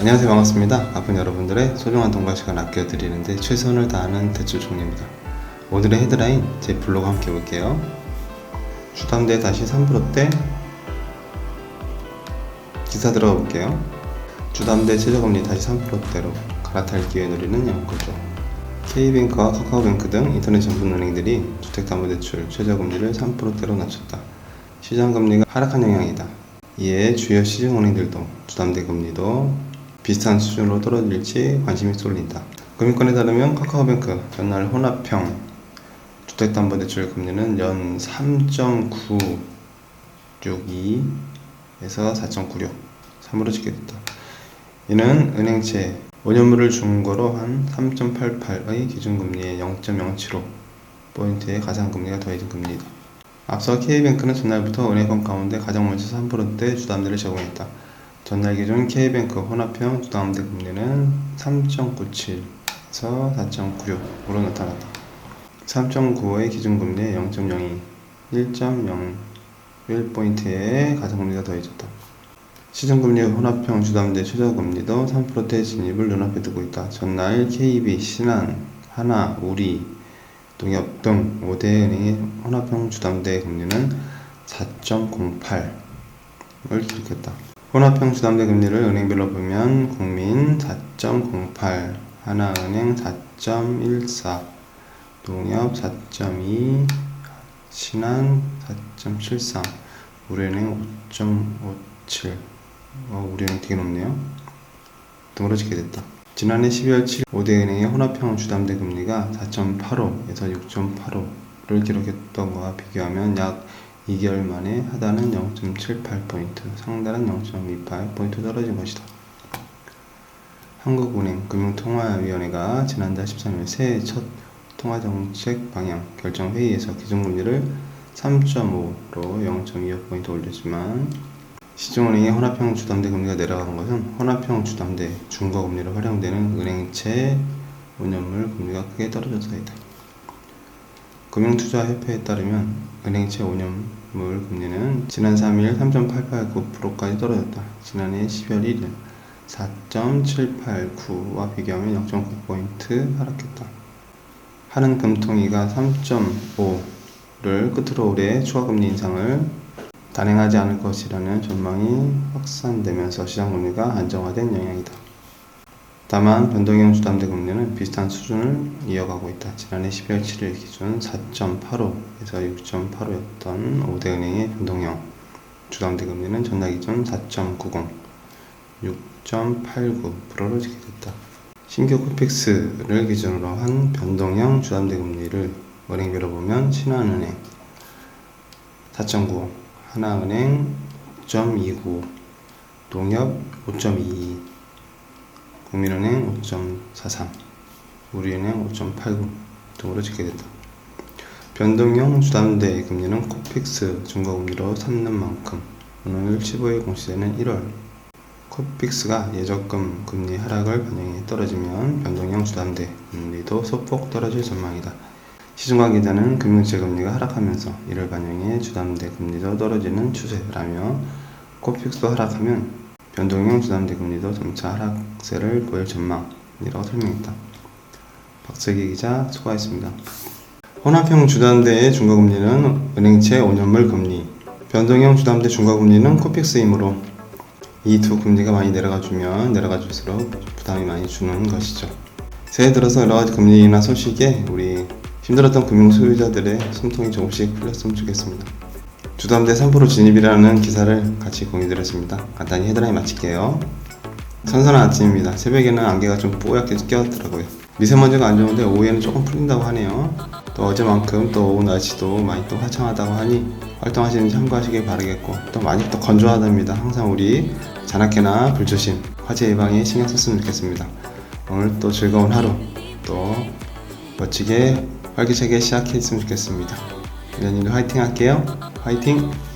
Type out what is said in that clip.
안녕하세요. 반갑습니다. 바쁜 여러분들의 소중한 통과 시간 아껴드리는데 최선을 다하는 대출 총리입니다. 오늘의 헤드라인 제 블로그 함께 볼게요. 주담대 다시 3%대 기사 들어가 볼게요. 주담대 최저금리 다시 3%대로 갈아탈 기회 누리는 영구죠 K뱅크와 카카오뱅크 등 인터넷 전문 은행들이 주택담보대출 최저금리를 3%대로 낮췄다. 시장금리가 하락한 영향이다. 이에 주요 시중은행들도 주담대 금리도 비슷한 수준으로 떨어질지 관심이 쏠린다. 금융권에 따르면 카카오뱅크 전날 혼합형 주택담보대출 금리는 연 3.962에서 4.96 3으로 집계됐다. 이는 은행채 5년물을 중고로 한 3.88의 기준금리에 0.075 포인트의 가상금리가 더해진 금리이다. 앞서 K뱅크는 전날부터 은행권 가운데 가장 먼저 3%대 주담대를 제공했다. 전날 기준 K뱅크 혼합형 주담대 금리는 3.97에서 4.96으로 나타났다. 3.95의 기준금리에 0.02, 1.01포인트의 가상금리가 더해졌다. 시중금리 혼합형 주담대 최저금리도 3%대 진입을 눈앞에 두고 있다. 전날 KB, 신한, 하나, 우리, 농협 등 5대 은행의 혼합형 주담대 금리는 4.08을 기록했다. 혼합형 주담대 금리를 은행별로 보면 국민 4.08, 하나은행 4.14, 농협 4.2, 신한 4.73, 우리은행 5.57. 어, 우리은행 되게 높네요. 등으로 집계됐다. 지난해 12월 7일 5대 은행의 혼합형 주담대 금리가 4.85에서 6.85를 기록했던 것과 비교하면 약 2개월 만에 하단은 0.78포인트, 상단은 0.28포인트 떨어진 것이다. 한국은행 금융통화위원회가 지난달 13일 새해 첫 통화정책 방향 결정 회의에서 기준금리를 3.5로 0.25포인트 올렸지만 시중은행의 혼합형 주담대 금리가 내려간 것은 혼합형 주담대 중거금리로 활용되는 은행채 5년물 금리가 크게 떨어져서이다. 금융투자협회에 따르면 은행채 5년 물 금리는 지난 3일 3.889%까지 떨어졌다. 지난해 12월 1일 4.789와 비교하면 0.9포인트 하락했다. 하는 금통위가 3.5를 끝으로 올해 추가 금리 인상을 단행하지 않을 것이라는 전망이 확산되면서 시장 금리가 안정화된 영향이다. 다만 변동형 주담대 금리는 비슷한 수준을 이어가고 있다. 지난해 12월 7일 기준 4.85에서 6.85였던 5대 은행의 변동형 주담대 금리는 전날 기준 4.90, 6.89%로 집계됐다. 신규 코픽스를 기준으로 한 변동형 주담대 금리를 은행별로 보면 신한은행 4.95, 하나은행 5.29, 농협 5.22, 국민은행 5.43, 우리은행 5.89 등으로 집계됐다. 변동형 주담대 금리는 코픽스 중거금리로 삼는 만큼 오늘 15일 공시되는 1월 코픽스가 예적금 금리 하락을 반영해 떨어지면 변동형 주담대 금리도 소폭 떨어질 전망이다. 시중관계자는 금융채 금리가 하락하면서 이를 반영해 주담대 금리도 떨어지는 추세라며 코픽스도 하락하면 변동형 주담대 금리도 점차 하락세를 보일 전망이라고 설명했다. 박세기 기자 수고하셨습니다. 혼합형 주담대의 중과금리는 은행채 5년물 금리, 변동형 주담대 중과금리는 코픽스이므로 이 두 금리가 많이 내려가주면 내려가줄수록 부담이 많이 주는 것이죠. 새해 들어서 여러 가지 금리나 소식에 우리 힘들었던 금융 소유자들의 숨통이 조금씩 풀렸으면 좋겠습니다. 주담대 3% 진입이라는 기사를 같이 공유드렸습니다. 간단히 헤드라인 마칠게요. 선선한 아침입니다. 새벽에는 안개가 좀 뽀얗게 껴왔더라고요. 미세먼지가 안 좋은데 오후에는 조금 풀린다고 하네요. 또 어제만큼 또 오후 날씨도 많이 또 화창하다고 하니 활동하시는 참고하시길 바라겠고 또 많이 또 건조하답니다. 항상 우리 잔악회나 불조심, 화재 예방에 신경 썼으면 좋겠습니다. 오늘 또 즐거운 하루 또 멋지게 활기차게 시작했으면 좋겠습니다. 내년도 화이팅 할게요. 화이팅!